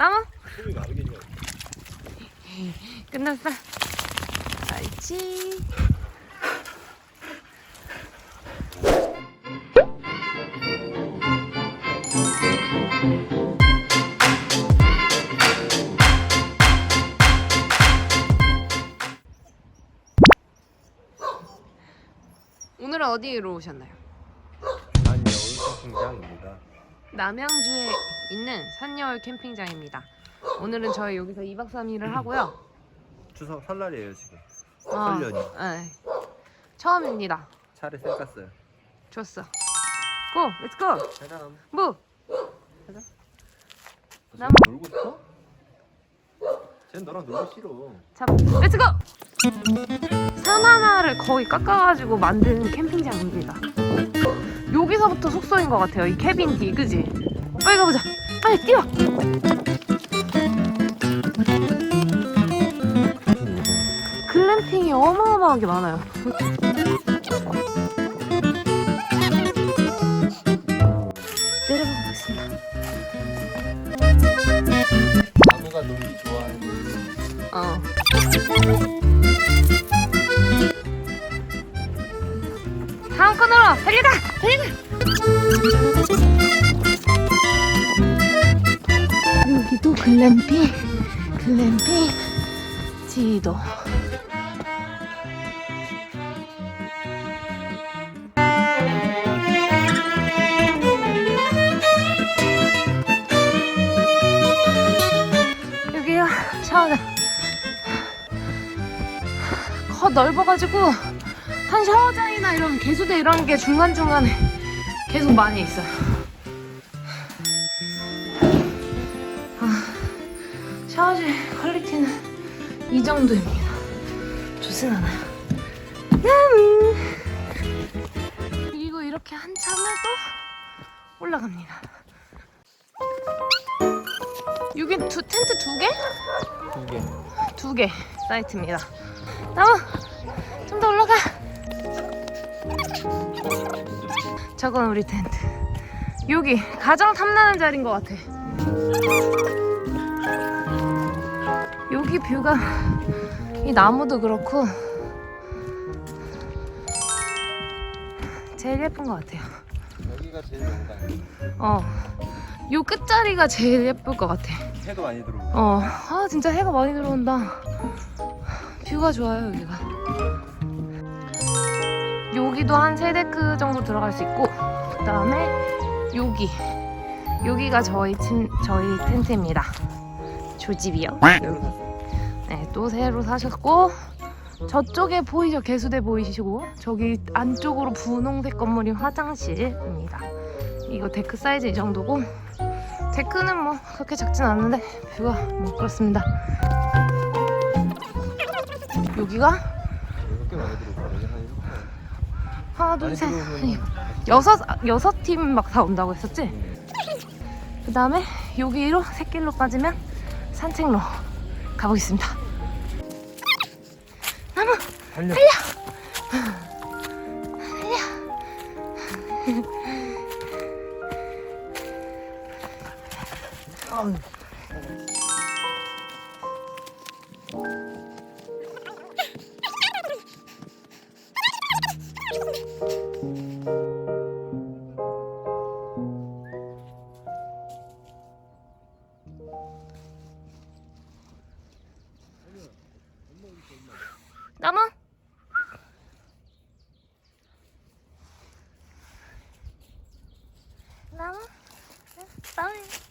나무? 끝났어. 알지. 오늘은 어디로 오셨나요? 안여울 캠핑장입니다. 남양주에 있는 산여울 캠핑장입니다. 오늘은 저희 여기서 2박 3일을 하고요. 추석 설날이에요 지금. 어, 설년이. 네. 처음입니다. 차를 쌩갔어요. 좋았어. 고! 렛츠 고! 사람. 무! 남 놀고 싶어? 쟤는 너랑 놀기 싫어. 잡! 렛츠 고! 산 하나를 거의 깎아가지고 만든 캠핑장입니다. 여기서부터 숙소인 것 같아요. 이 캐빈 D, 그지? 빨리 가보자. 빨리 뛰어! 글램핑이 어마어마하게 많아요. 내려가 보겠습니다. 나무가 놀기 좋아하는. 어. 다음 코너로 달려가! 달려가! 여기도 글램핑, 글램핑, 지도. 여기요, 샤워장. 커 넓어가지고 한 샤워장이나 이런 개수대 이런 게 중간중간에 계속 많이 있어요. 아, 샤워실 퀄리티는 이 정도입니다. 좋진 않아요. 음. 그리고 이렇게 한참을 또 올라갑니다. 여기 두 텐트 두 개? 두 개. 두 개 사이트입니다. 나무 좀 더 올라가. 저건 우리 텐트. 여기 가장 탐나는 자리인 것 같아. 여기 뷰가 이 나무도 그렇고 제일 예쁜 것 같아요. 여기가 제일 좋다. 어, 요 끝자리가 제일 예쁠 것 같아. 해도 많이 들어오고. 어, 아 진짜 해가 많이 들어온다. 뷰가 좋아요 여기가. 여기도 한 세 데크 정도 들어갈 수 있고, 그 다음에 여기, 여기가 저희 팀 저희 텐트입니다. 조집이요. 네, 또 새로 사셨고 저쪽에 보이죠? 개수대 보이시고 저기 안쪽으로 분홍색 건물이 화장실입니다. 이거 데크 사이즈 이 정도고 데크는 뭐 그렇게 작진 않은데 뷰가 뭐 그렇습니다. 여기가 하나 둘 많이 셋 들어오면 여섯 여섯 팀 막 다 온다고 했었지? 음. 그 다음에 여기로 새길로 빠지면 산책로 가보겠습니다. 나무 달려. 달려. 나무 나무 나무